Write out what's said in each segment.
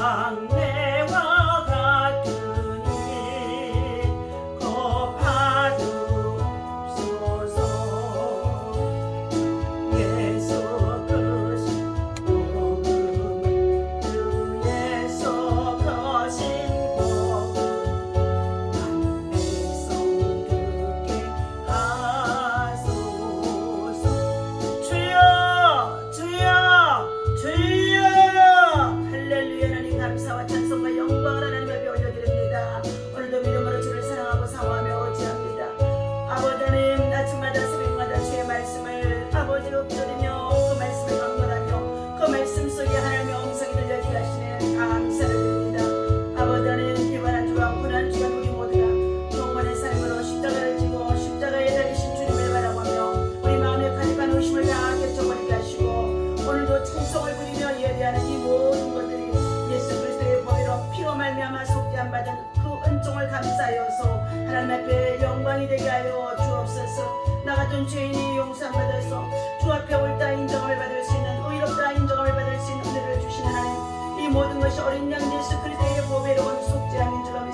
양내 오늘도 찬송을 부리며 예배하는 이 모든 것들이 예수 그리스도의 보배로 피로 말미암아 속죄함 받은 그 은총을 감사하여서 하나님 앞에 영광이 되게 하여 주옵소서. 나 같은 죄인이 용서함 받아서 주 앞에 옳다 인정을 받을 수 있는 의롭다 인정을 받을 수 있는 은혜를 주신 하나님 이 모든 것이 어린 양 예수 그리스도의 보배로운 속죄함인 줄로 믿습니다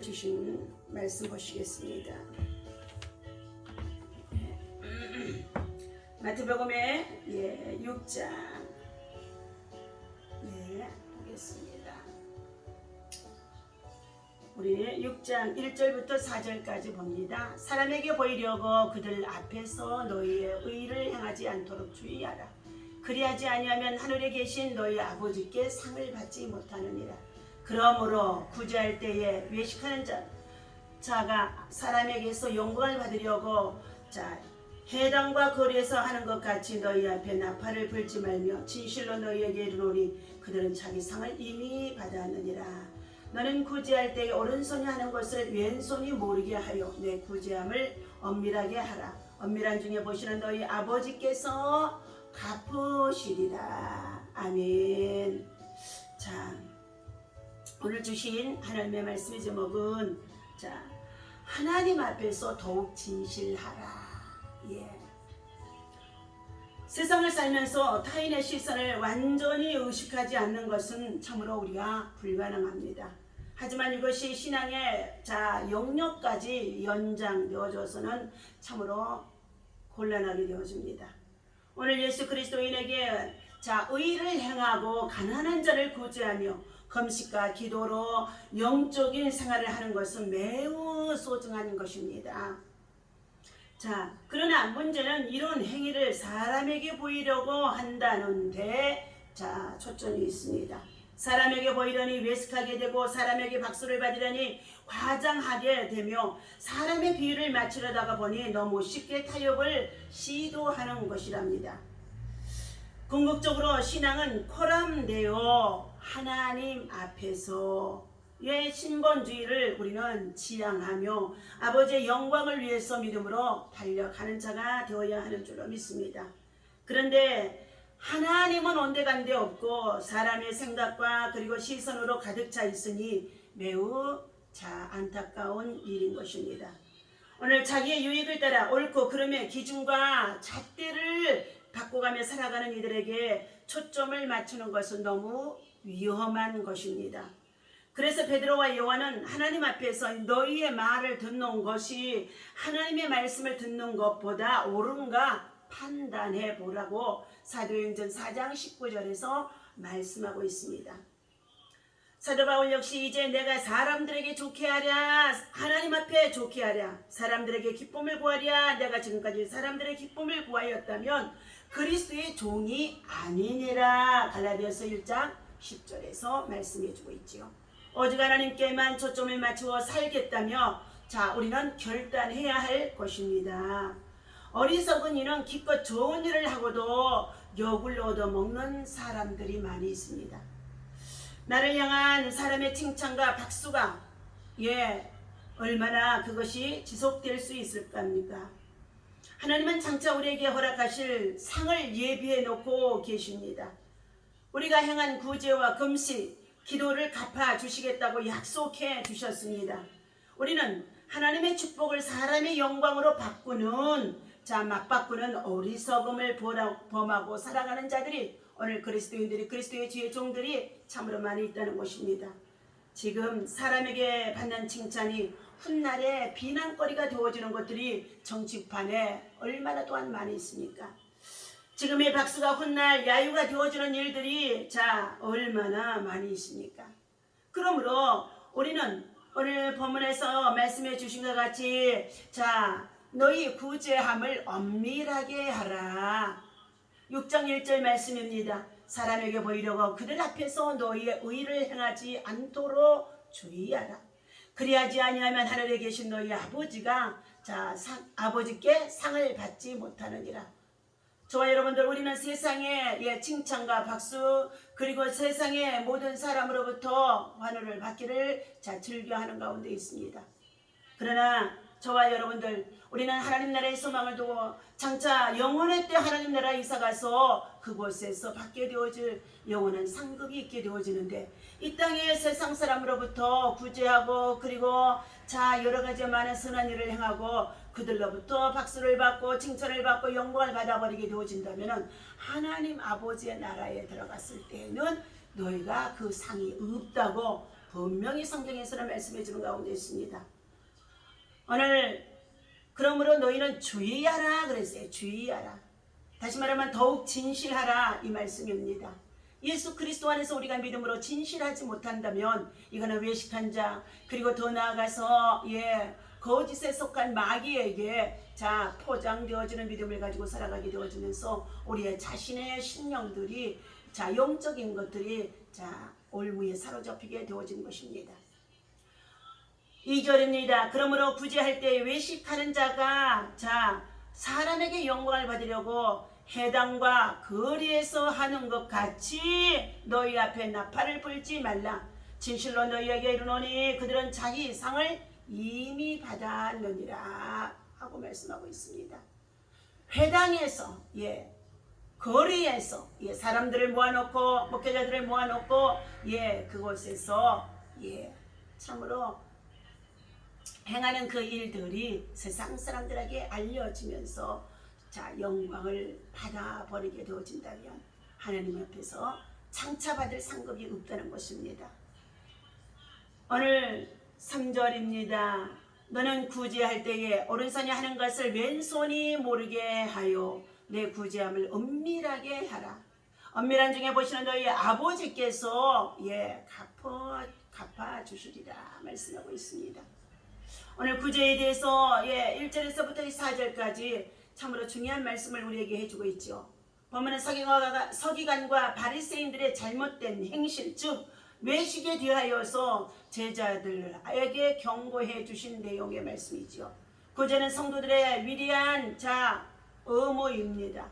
주신 말씀 보시겠습니다. 네. 마태복음의 예, 6장 예, 보겠습니다. 우리 6장 1절부터 4절까지 봅니다. 사람에게 보이려고 그들 앞에서 너희의 의를 행하지 않도록 주의하라. 그리하지 아니하면 하늘에 계신 너희 아버지께 상을 받지 못하느니라. 그러므로 구제할 때에 외식하는 자, 자가 사람에게서 영광을 받으려고 자 해당과 거리에서 하는 것 같이 너희 앞에 나팔을 불지 말며 진실로 너희에게 이르노니 그들은 자기 상을 이미 받았느니라. 너는 구제할 때에 오른손이 하는 것을 왼손이 모르게 하여 내 구제함을 엄밀하게 하라. 엄밀한 중에 보시는 너희 아버지께서 갚으시리라. 아멘. 자, 오늘 주신 하나님의 말씀의 제목은 자 하나님 앞에서 더욱 진실하라. 예. 세상을 살면서 타인의 시선을 완전히 의식하지 않는 것은 참으로 우리가 불가능합니다. 하지만 이것이 신앙의 자 영역까지 연장되어져서는 참으로 곤란하게 되어집니다. 오늘 예수 그리스도인에게 자 의를 행하고 가난한 자를 구제하며 금식과 기도로 영적인 생활을 하는 것은 매우 소중한 것입니다. 자, 그러나 문제는 이런 행위를 사람에게 보이려고 한다는데 자, 초점이 있습니다. 사람에게 보이려니 외식하게 되고 사람에게 박수를 받으려니 과장하게 되며 사람의 비유를 맞추려다가 보니 너무 쉽게 타협을 시도하는 것이랍니다. 궁극적으로 신앙은 코람되어 하나님 앞에서 의 신본주의를 우리는 지향하며 아버지의 영광을 위해서 믿음으로 달려가는 자가 되어야 하는 줄로 믿습니다. 그런데 하나님은 온데간데 없고 사람의 생각과 그리고 시선으로 가득 차 있으니 매우 자 안타까운 일인 것입니다. 오늘 자기의 유익을 따라 옳고 그름의 기준과 잣대를 바꿔가며 살아가는 이들에게 초점을 맞추는 것은 너무 위험한 것입니다. 그래서 베드로와 요한은 하나님 앞에서 너희의 말을 듣는 것이 하나님의 말씀을 듣는 것보다 옳은가 판단해 보라고 사도행전 4장 19절에서 말씀하고 있습니다. 사도 바울 역시 이제 내가 사람들에게 좋게 하랴 하나님 앞에 좋게 하랴 사람들에게 기쁨을 구하랴 내가 지금까지 사람들의 기쁨을 구하였다면 그리스도의 종이 아니니라 갈라디아서 1장 10절에서 말씀해 주고 있지요. 오직 하나님께만 초점을 맞추어 살겠다며 자 우리는 결단해야 할 것입니다. 어리석은 이는 기껏 좋은 일을 하고도 욕을 얻어먹는 사람들이 많이 있습니다. 나를 향한 사람의 칭찬과 박수가 예 얼마나 그것이 지속될 수 있을까입니까? 하나님은 장차 우리에게 허락하실 상을 예비해 놓고 계십니다. 우리가 행한 구제와 금식, 기도를 갚아 주시겠다고 약속해 주셨습니다. 우리는 하나님의 축복을 사람의 영광으로 바꾸는 자 맞바꾸는 어리석음을 범하고 살아가는 자들이 오늘 그리스도인들이 그리스도의 주의 종들이 참으로 많이 있다는 것입니다. 지금 사람에게 받는 칭찬이 훗날에 비난거리가 되어지는 것들이 정치판에 얼마나 또한 많이 있습니까? 지금의 박수가 훗날 야유가 되어지는 일들이 자 얼마나 많이 있습니까? 그러므로 우리는 오늘 본문에서 말씀해 주신 것 같이 자 너희 구제함을 엄밀하게 하라. 6장 1절 말씀입니다. 사람에게 보이려고 그들 앞에서 너희의 의를 행하지 않도록 주의하라. 그리하지 아니하면 하늘에 계신 너희 아버지가 자 상, 아버지께 상을 받지 못하느니라. 저와 여러분들 우리는 세상의 예, 칭찬과 박수 그리고 세상의 모든 사람으로부터 환호를 받기를 자 즐겨하는 가운데 있습니다. 그러나 저와 여러분들 우리는 하나님 나라의 소망을 두고 장차 영원의 때 하나님 나라에 이사 가서 그곳에서 받게 되어질 영원한 상급이 있게 되어지는데 이 땅의 세상 사람으로부터 구제하고 그리고 자 여러 가지 많은 선한 일을 행하고 그들로부터 박수를 받고 칭찬을 받고 영광을 받아버리게 되어진다면 하나님 아버지의 나라에 들어갔을 때에는 너희가 그 상이 없다고 분명히 성경에서는 말씀해 주는 가운데 있습니다. 오늘 그러므로 너희는 주의하라 그랬어요. 주의하라. 다시 말하면 더욱 진실하라 이 말씀입니다. 예수 그리스도 안에서 우리가 믿음으로 진실하지 못한다면 이거는 외식한 자 그리고 더 나아가서 예 거짓에 속한 마귀에게 자 포장되어지는 믿음을 가지고 살아가게 되어지면서 우리의 자신의 신령들이 자 영적인 것들이 자 올무에 사로잡히게 되어진 것입니다. 2절입니다. 그러므로 구제할 때 외식하는 자가 자 사람에게 영광을 받으려고 해당과 거리에서 하는 것 같이 너희 앞에 나팔을 불지 말라. 진실로 너희에게 이르노니 그들은 자기 상을 이미 받았느니라 하고 말씀하고 있습니다. 회당에서 예 거리에서 예 사람들을 모아놓고 목회자들을 모아놓고 예 그곳에서 예 참으로 행하는 그 일들이 세상 사람들에게 알려지면서 자 영광을 받아 버리게 되어진다면 하나님 앞에서 장차 받을 상급이 없다는 것입니다. 오늘 3절입니다. 너는 구제할 때에 오른손이 하는 것을 왼손이 모르게 하여 내 구제함을 엄밀하게 하라. 엄밀한 중에 보시는 너희 아버지께서 예 갚아 갚아 주시리라 말씀하고 있습니다. 오늘 구제에 대해서 예 1절에서부터 4절까지 참으로 중요한 말씀을 우리에게 해주고 있죠. 보면은 서기관과, 서기관과 바리새인들의 잘못된 행실 즉 외식에 대하여서 제자들에게 경고해 주신 내용의 말씀이죠. 구제는 성도들의 위대한 자 의무입니다.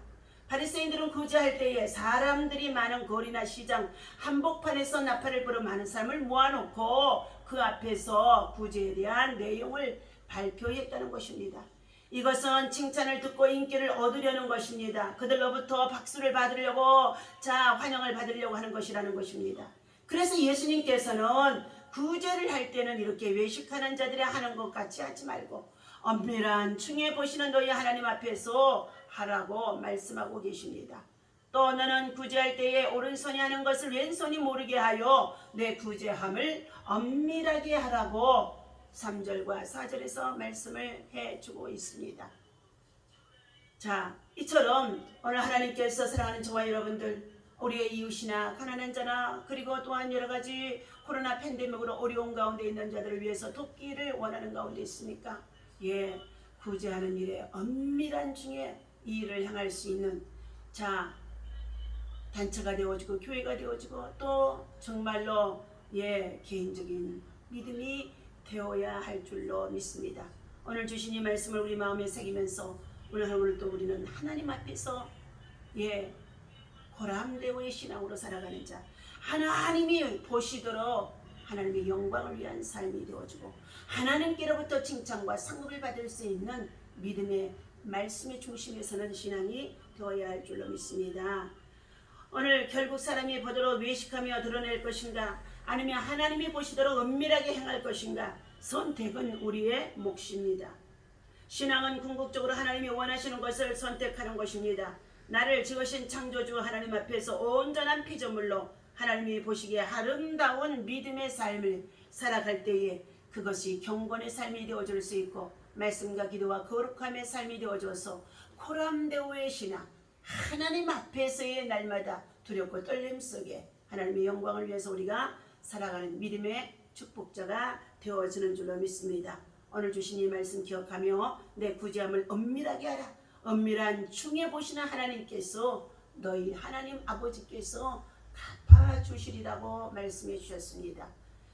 바리새인들은 구제할 때에 사람들이 많은 거리나 시장 한복판에서 나팔을 불어 많은 사람을 모아놓고 그 앞에서 구제에 대한 내용을 발표했다는 것입니다. 이것은 칭찬을 듣고 인기를 얻으려는 것입니다. 그들로부터 박수를 받으려고 자 환영을 받으려고 하는 것이라는 것입니다. 그래서 예수님께서는 구제를 할 때는 이렇게 외식하는 자들이 하는 것 같이 하지 말고 엄밀한 중에 보시는 너희 하나님 앞에서 하라고 말씀하고 계십니다. 또 너는 구제할 때에 오른손이 하는 것을 왼손이 모르게 하여 내 구제함을 엄밀하게 하라고 3절과 4절에서 말씀을 해주고 있습니다. 자, 이처럼 오늘 하나님께서 사랑하는 저와 여러분들, 우리의 이웃이나 가난한 자나 그리고 또한 여러 가지 코로나 팬데믹으로 어려운 가운데 있는 자들을 위해서 돕기를 원하는 가운데 있습니까? 예, 구제하는 일에 엄밀한 중에 이 일을 향할 수 있는 자 단체가 되어지고 교회가 되어지고 또 정말로 예 개인적인 믿음이 되어야 할 줄로 믿습니다. 오늘 주신 이 말씀을 우리 마음에 새기면서 오늘 하루 또 우리는 하나님 앞에서 예 고람되고의 신앙으로 살아가는 자 하나님이 보시도록 하나님의 영광을 위한 삶이 되어주고 하나님께로부터 칭찬과 상급을 받을 수 있는 믿음의 말씀의 중심에 서는 신앙이 되어야 할 줄로 믿습니다. 오늘 결국 사람이 보도록 외식하며 드러낼 것인가 아니면 하나님이 보시도록 은밀하게 행할 것인가 선택은 우리의 몫입니다. 신앙은 궁극적으로 하나님이 원하시는 것을 선택하는 것입니다. 나를 지으신 창조주 하나님 앞에서 온전한 피조물로 하나님이 보시기에 아름다운 믿음의 삶을 살아갈 때에 그것이 경건의 삶이 되어줄 수 있고 말씀과 기도와 거룩함의 삶이 되어줘서 코람데오의 신앙 하나님 앞에서의 날마다 두렵고 떨림 속에 하나님의 영광을 위해서 우리가 살아가는 믿음의 축복자가 되어지는 줄로 믿습니다. 오늘 주신 이 말씀 기억하며 내 구제함을 엄밀하게 하라. 엄밀한 중에 보시는 하나님께서 너희 하나님 아버지께서 갚아 주시리라고 말씀해 주셨습니다.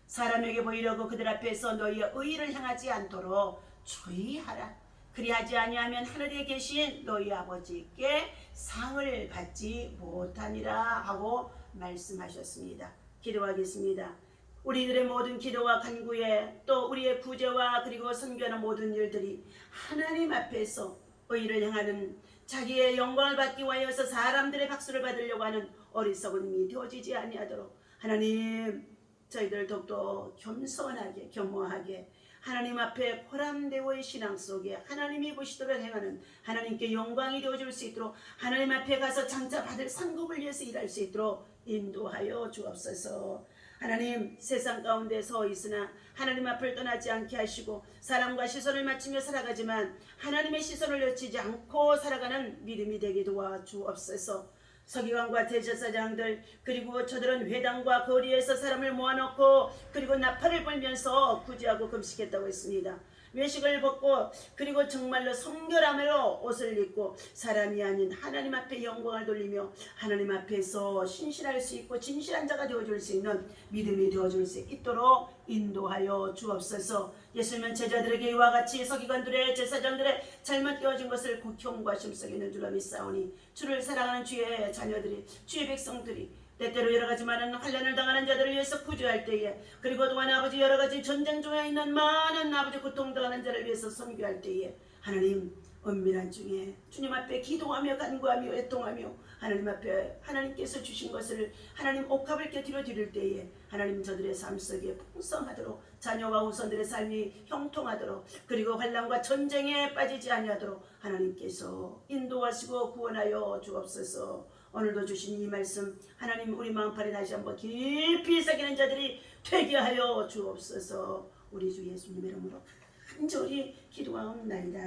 사람에게 보이려고 그들 앞에서 너희의 의를 향하지 않도록 주의하라. 그리하지 아니하면 하늘에 계신 너희 아버지께 상을 받지 못하니라 하고 말씀하셨습니다. 기도하겠습니다. 우리들의 모든 기도와 간구에 또 우리의 구제와 그리고 선교하는 모든 일들이 하나님 앞에서 의를 향하는 자기의 영광을 받기 위하여서 사람들의 박수를 받으려고 하는 어리석은 미 되어지지 아니하도록 하나님 저희들 더욱더 겸손하게 겸허하게 하나님 앞에 호람대오의 신앙 속에 하나님이 보시도록 행하는 하나님께 영광이 되어줄 수 있도록 하나님 앞에 가서 장차 받을 상급을 위해서 일할 수 있도록 인도하여 주옵소서. 하나님 세상 가운데 서 있으나 하나님 앞을 떠나지 않게 하시고 사람과 시선을 맞추며 살아가지만 하나님의 시선을 놓치지 않고 살아가는 믿음이 되게 도와 주옵소서. 서기관과 대제사장들 그리고 저들은 회당과 거리에서 사람을 모아놓고 그리고 나팔을 불면서 구제하고 금식했다고 했습니다. 외식을 벗고 그리고 정말로 성결함으로 옷을 입고 사람이 아닌 하나님 앞에 영광을 돌리며 하나님 앞에서 신실할 수 있고 진실한 자가 되어줄 수 있는 믿음이 되어줄 수 있도록 인도하여 주옵소서. 예수님은 제자들에게 이와 같이 서기관들의 제사장들의 잘못 되어진 것을 고통과 심속에 있는 줄로 믿사오니 주를 사랑하는 주의 자녀들이 주의 백성들이 때때로 여러 가지 많은 환란을 당하는 자들을 위해서 구조할 때에 그리고 또한 아버지 여러 가지 전쟁 중에 있는 많은 아버지 고통 당하는 자를 위해서 섬교할 때에 하나님 은밀한 중에 주님 앞에 기도하며 간구하며 애통하며 하나님 앞에 하나님께서 주신 것을 하나님 옥합을 곁들여 드릴 때에 하나님 저들의 삶 속에 풍성하도록 자녀와 후손들의 삶이 형통하도록 그리고 환란과 전쟁에 빠지지 아니하도록 하나님께서 인도하시고 구원하여 주옵소서. 오늘도 주신 이 말씀 하나님 우리 마음판에 다시 한번 깊이 새기는 자들이 되게 하여 주옵소서. 우리 주 예수님의 이름으로 간절히 기도하옵나이다.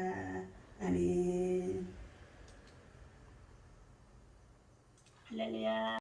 아멘. 할렐루야.